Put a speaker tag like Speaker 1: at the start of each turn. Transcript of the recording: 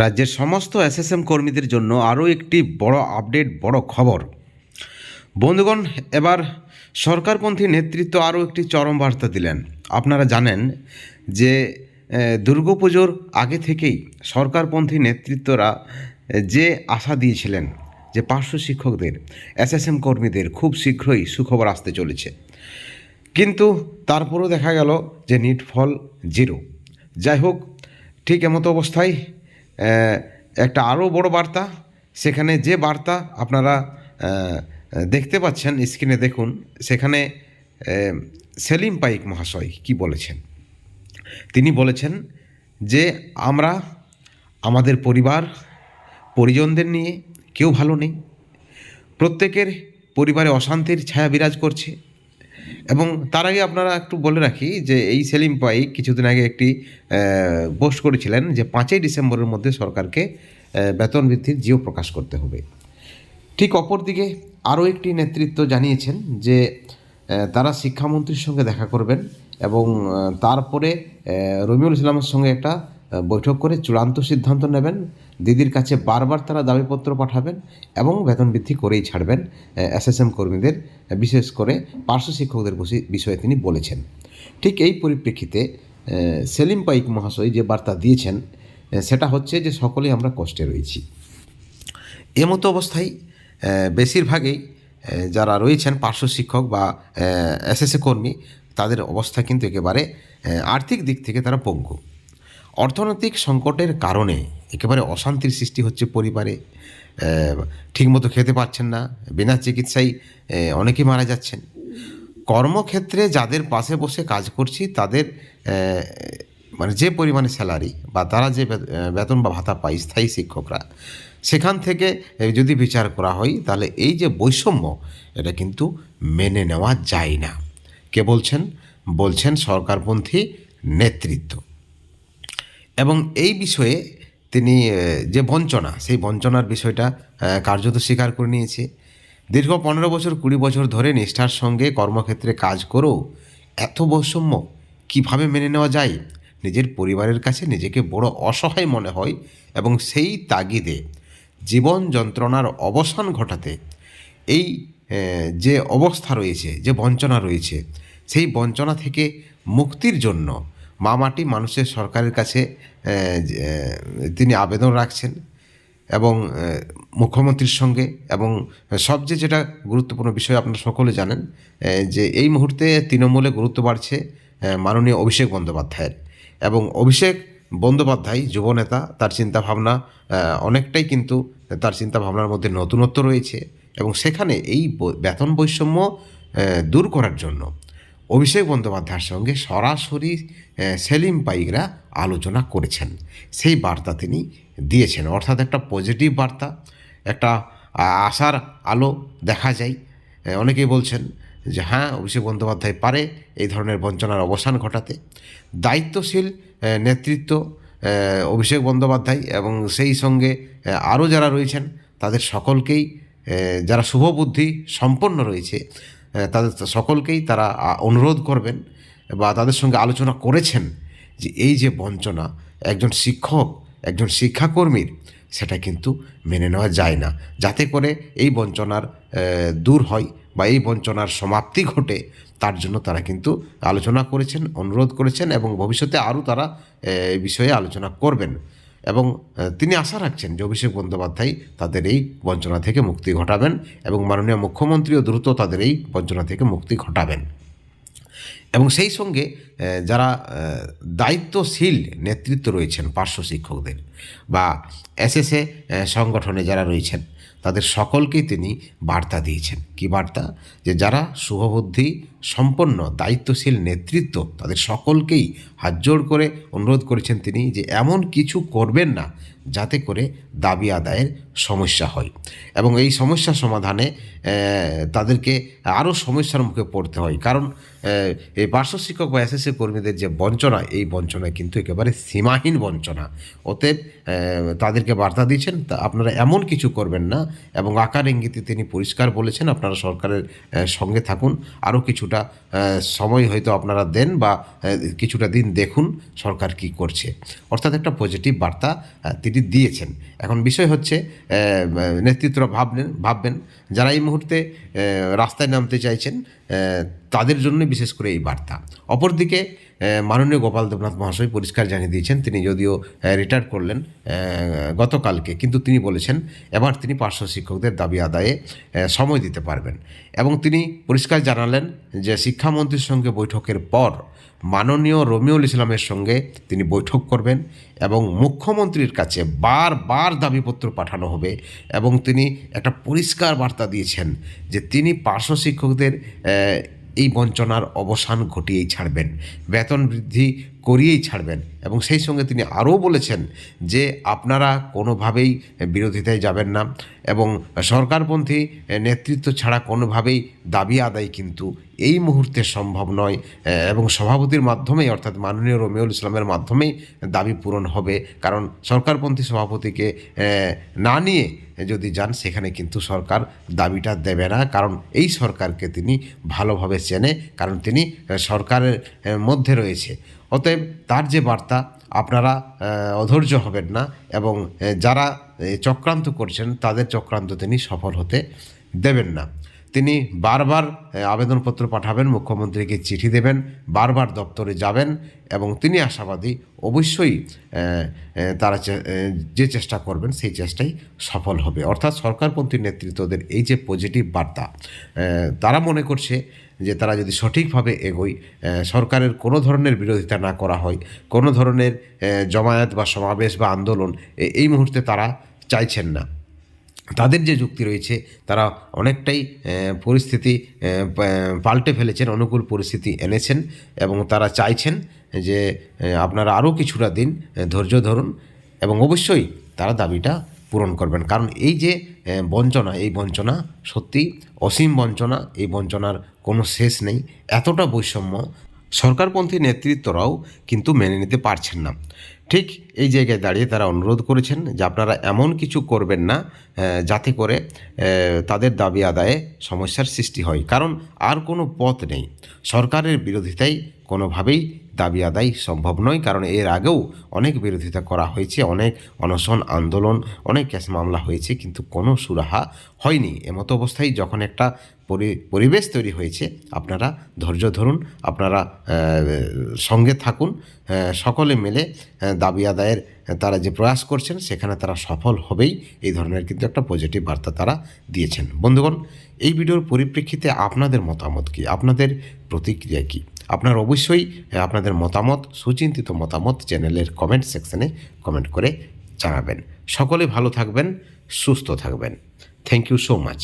Speaker 1: রাজ্যের সমস্ত এসএসএম কর্মীদের জন্য আরও একটি বড় আপডেট, বড় খবর। বন্ধুগণ, এবার সরকারপন্থী নেতৃত্ব আরও একটি চরম বার্তা দিলেন। আপনারা জানেন যে দুর্গাপুজোর আগে থেকেই সরকারপন্থী নেতৃত্বরা যে আশা দিয়েছিলেন যে পার্শ্ব শিক্ষকদের, এসএসএম কর্মীদের খুব শীঘ্রই সুখবর আসতে চলেছে। কিন্তু তারপরও দেখা গেল যে নিট ফল জিরো। যাই হোক, ঠিক এমতো অবস্থায় একটা আরও বড় বার্তা। সেখানে যে বার্তা আপনারা দেখতে পাচ্ছেন, স্ক্রিনে দেখুন, সেখানে সেলিম পাইক মহাশয় কি বলেছেন? তিনি বলেছেন যে, আমরা আমাদের পরিবার, পরিজনদের নিয়ে কেউ ভালো নেই। প্রত্যেকের পরিবারে অশান্তির ছায়া বিরাজ করছে। এবং তার আগে আপনারা একটু বলে রাখি যে এই সেলিম পাইক কিছুদিন আগে একটি পোস্ট করেছিলেন যে পাঁচই ডিসেম্বরের মধ্যে সরকারকে বেতন বৃদ্ধির জিও প্রকাশ করতে হবে। ঠিক অপরদিকে আরও একটি নেতৃত্ব জানিয়েছেন যে তারা শিক্ষামন্ত্রীর সঙ্গে দেখা করবেন এবং তারপরে রবিউল ইসলামের সঙ্গে একটা বৈঠক করে চূড়ান্ত সিদ্ধান্ত নেবেন। দিদির কাছে বারবার তারা দাবিপত্র পাঠাবেন এবং বেতন বৃদ্ধি করেই ছাড়বেন এসএসএম কর্মীদের বিশেষ করে পার্শ্ব শিক্ষকদের বিষয়ে তিনি বলেছেন। ঠিক এই পরিপ্রেক্ষিতে সেলিম পাইক মহাশয় যে বার্তা দিয়েছেন সেটা হচ্ছে যে সকলেই আমরা কষ্টে রয়েছি। এমতো অবস্থায় বেশিরভাগেই যারা রয়েছেন পার্শ্ব শিক্ষক বা এসএসএ কর্মী, তাদের অবস্থা কিন্তু একেবারে আর্থিক দিক থেকে তারা পঙ্গু। অর্থনৈতিক সংকটের কারণে একেবারে অশান্তির সৃষ্টি হচ্ছে পরিবারে। ঠিকমতো খেতে পাচ্ছেন না, বিনা চিকিৎসায় অনেকেই মারা যাচ্ছেন। কর্মক্ষেত্রে যাদের পাশে বসে কাজ করছি, তাদের মানে যে পরিমাণে স্যালারি বা তারা যে বেতন বা ভাতা পায় স্থায়ী শিক্ষকরা, সেখান থেকে যদি বিচার করা হয়, তাহলে এই যে বৈষম্য, এটা কিন্তু মেনে নেওয়া যায় না। কে বলছেন? বলছেন সরকারপন্থী নেতৃত্ব। এবং এই বিষয়ে তিনি যে বঞ্চনা, সেই বঞ্চনার বিষয়টা কার্যত স্বীকার করে নিয়েছে। দীর্ঘ পনেরো বছর, কুড়ি বছর ধরে নিষ্ঠার সঙ্গে কর্মক্ষেত্রে কাজ করেও এত বৈষম্য কীভাবে মেনে নেওয়া যায়? নিজের পরিবারের কাছে নিজেকে বড় অসহায় মনে হয় এবং সেই তাগিদে জীবন যন্ত্রণার অবসান ঘটাতে এই যে অবস্থা রয়েছে, যে বঞ্চনা রয়েছে, সেই বঞ্চনা থেকে মুক্তির জন্য মা মাটি মানুষের সরকারের কাছে তিনি আবেদন রাখছেন এবং মুখ্যমন্ত্রীর সঙ্গে এবং সবচেয়ে যেটা গুরুত্বপূর্ণ বিষয় আপনারা সকলে জানেন যে এই মুহূর্তে তৃণমূলে গুরুত্ব বাড়ছে মাননীয় অভিষেক বন্দ্যোপাধ্যায়ের। এবং অভিষেক বন্দ্যোপাধ্যায় যুবনেতা, তার চিন্তাভাবনা অনেকটাই কিন্তু তার চিন্তাভাবনার মধ্যে নতুনত্ব রয়েছে এবং সেখানে এই বেতন বৈষম্য দূর করার জন্য অভিষেক বন্দ্যোপাধ্যায়ের সঙ্গে সরাসরি সেলিম পাইকরা আলোচনা করেছেন। সেই বার্তা তিনি দিয়েছেন। অর্থাৎ একটা পজিটিভ বার্তা, একটা আশার আলো দেখা যায়। অনেকেই বলছেন যে হ্যাঁ অভিষেক বন্দ্যোপাধ্যায় পারে এই ধরনের বঞ্চনার অবসান ঘটাতে। দায়িত্বশীল নেতৃত্ব অভিষেক বন্দ্যোপাধ্যায় এবং সেই সঙ্গে আরও যারা রয়েছেন, তাদের সকলকেই যারা শুভবুদ্ধি সম্পন্ন রয়েছে তাদের সকলকেই তারা অনুরোধ করবেন বা তাদের সঙ্গে আলোচনা করেছেন যে এই যে বঞ্চনা, একজন শিক্ষক, একজন শিক্ষাকর্মীর, সেটা কিন্তু মেনে নেওয়া যায় না। যাতে করে এই বঞ্চনার দূর হয় বা এই বঞ্চনার সমাপ্তি ঘটে, তার জন্য তারা কিন্তু আলোচনা করেছেন, অনুরোধ করেছেন এবং ভবিষ্যতে আরও তারা এই বিষয়ে আলোচনা করবেন। এবং তিনি আশা রাখছেন যে অভিষেক বন্দ্যোপাধ্যায় তাদের এই বঞ্চনা থেকে মুক্তি ঘটাবেন এবং মাননীয় মুখ্যমন্ত্রীও দ্রুত তাদের এই বঞ্চনা থেকে মুক্তি ঘটাবেন। এবং সেই সঙ্গে যারা দায়িত্বশীল নেতৃত্ব রয়েছেন পার্শ্ব শিক্ষকদের বা এসএসএ সংগঠনে যারা রয়েছেন তাদের সকলকেই তিনি বার্তা দিয়েছেন। কি বার্তা? যে যারা শুভবুদ্ধি সম্পন্ন দায়িত্বশীল নেতৃত্ব তাদের সকলকেই হাত জোড় করে অনুরোধ করেছেন তিনি যে এমন কিছু করবেন না যাতে করে দাবি আদায়ের সমস্যা হয়। এবং এই সমস্যা সমাধানে তাদেরকে আরও সমস্যার মুখে পড়তে হয়। কারণ এই পার্শ্ব শিক্ষক বা এসএসসি কর্মীদের যে বঞ্চনা এই বঞ্চনা কিন্তু একেবারে সীমাহীন বঞ্চনা। অতএব আহ, তাদেরকে বার্তা দিয়েছেন তা আপনারা এমন কিছু করবেন না এবং আকার ইঙ্গিতে তিনি পরিষ্কার বলেছেন আপনারা সরকারের সঙ্গে থাকুন। আরও কিছুটা সময় হয়তো আপনারা দেন বা কিছুটা দিন দেখুন সরকার কি করছে। অর্থাৎ একটা পজিটিভ বার্তা তিনি দিয়েছেন। এখন বিষয় হচ্ছে আহ, নেতৃত্বরা ভাবলেন ভাববেন যারা এই মুহূর্তে রাস্তায় নামতে চাইছেন তাদের জন্য বিশেষ করে এই বার্তা। অপরদিকে মাননীয় গোপাল দেবনাথ মহাশয় পরিষ্কার জানিয়ে দিয়েছেন, তিনি যদিও রিটায়ার করলেন গতকালকে, কিন্তু তিনি বলেছেন, এবার তিনি পার্শ্ব শিক্ষকদের দাবি আদায়ে সময় দিতে পারবেন। এবং তিনি পরিষ্কার জানালেন যে, শিক্ষামন্ত্রীর সঙ্গে বৈঠকের পর, মাননীয় রমিউল ইসলামের সঙ্গে তিনি বৈঠক করবেন এবং মুখ্যমন্ত্রীর কাছে বারবার দাবিপত্র পাঠানো হবে এবং তিনি একটা পরিষ্কার বার্তা দিয়েছেন যে, তিনি পার্শ্ব শিক্ষকদের এই বঞ্চনার অবসান ঘটিয়েই ছাড়বেন। বেতন বৃদ্ধি করিয়েই ছাড়বেন। এবং সেই সঙ্গে তিনি আরও বলেছেন যে আপনারা কোনোভাবেই বিরোধিতায় যাবেন না এবং সরকারপন্থী নেতৃত্ব ছাড়া কোনোভাবেই দাবি আদায় কিন্তু এই মুহূর্তে সম্ভব নয়। এবং সভাপতির মাধ্যমেই অর্থাৎ মাননীয় রমিউল ইসলামের মাধ্যমেই দাবি পূরণ হবে। কারণ সরকারপন্থী সভাপতিকে না নিয়ে যদি যান, সেখানে কিন্তু সরকার দাবিটা দেবে না। কারণ এই সরকারকে তিনি ভালোভাবে চেনে। কারণ তিনি সরকারের মধ্যে রয়েছে। অতএব তার যে বার্তা, আপনারা অধৈর্য হবেন না এবং যারা চক্রান্ত করছেন, তাদের চক্রান্ত তিনি সফল হতে দেবেন না। তিনি বারবার আবেদনপত্র পাঠাবেন, মুখ্যমন্ত্রীকে চিঠি দেবেন, বারবার দপ্তরে যাবেন এবং তিনি আশাবাদী অবশ্যই তারা যে চেষ্টা করবেন, সেই চেষ্টাই সফল হবে। অর্থাৎ সরকারপন্থী নেতৃত্বদের এই যে পজিটিভ বার্তা তারা মনে করছে যে তারা যদি সঠিকভাবে এগোয় সরকারের কোনো ধরনের বিরোধিতা না করা হয়, কোনো ধরনের জমায়েত বা সমাবেশ বা আন্দোলন এই মুহূর্তে তারা চাইছেন না। তাদের যে যুক্তি রয়েছে, তারা অনেকটাই পরিস্থিতি পাল্টে ফেলেছেন, অনুকূল পরিস্থিতি এনেছেন এবং তারা চাইছেন যে আপনারা আরও কিছুটা দিন ধৈর্য ধরুন এবং অবশ্যই তারা দাবিটা পূরণ করবেন। কারণ এই যে বঞ্চনা, এই বঞ্চনা সত্যি অসীম বঞ্চনা, এই বঞ্চনার কোনো শেষ নেই। এতটা বৈষম্য সরকারপন্থী নেতৃত্বরাও কিন্তু মেনে নিতে পারছেন না। ঠিক এই জায়গায় দাঁড়িয়ে তারা অনুরোধ করেছেন যে আপনারা এমন কিছু করবেন না যাতে করে তাদের দাবি আদায়ে সমস্যার সৃষ্টি হয়। কারণ আর কোনো পথ নেই। সরকারের বিরোধিতাই কোনোভাবেই দাবি আদায় সম্ভব নয়, কারণ এর আগেও অনেক বিরোধিতা করা হয়েছে, অনেক অনশন আন্দোলন, অনেক ক্যাশ মামলা হয়েছে, কিন্তু কোনো সুরাহা হয়নি। এমতো অবস্থায় যখন একটা পরি- পরিবেশ তৈরি হয়েছে, আপনারা ধৈর্য ধরুন, আপনারা সঙ্গে থাকুন সকলে মিলে দাবি আদায়ের তারা যে প্রয়াস করছেন, সেখানে তারা সফল হবেই, এই ধরনের কিন্তু একটা পজিটিভ বার্তা তারা দিয়েছেন। বন্ধুগণ, এই ভিডিওর পরিপ্রেক্ষিতে আপনাদের মতামত কি? আপনাদের প্রতিক্রিয়া কি? আপনার অবশ্যই আপনাদের মতামত, সুচিন্তিত মতামত চ্যানেলের কমেন্ট সেকশনে কমেন্ট করে জানাবেন। সকলে ভালো থাকবেন, সুস্থ থাকবেন। Thank you so much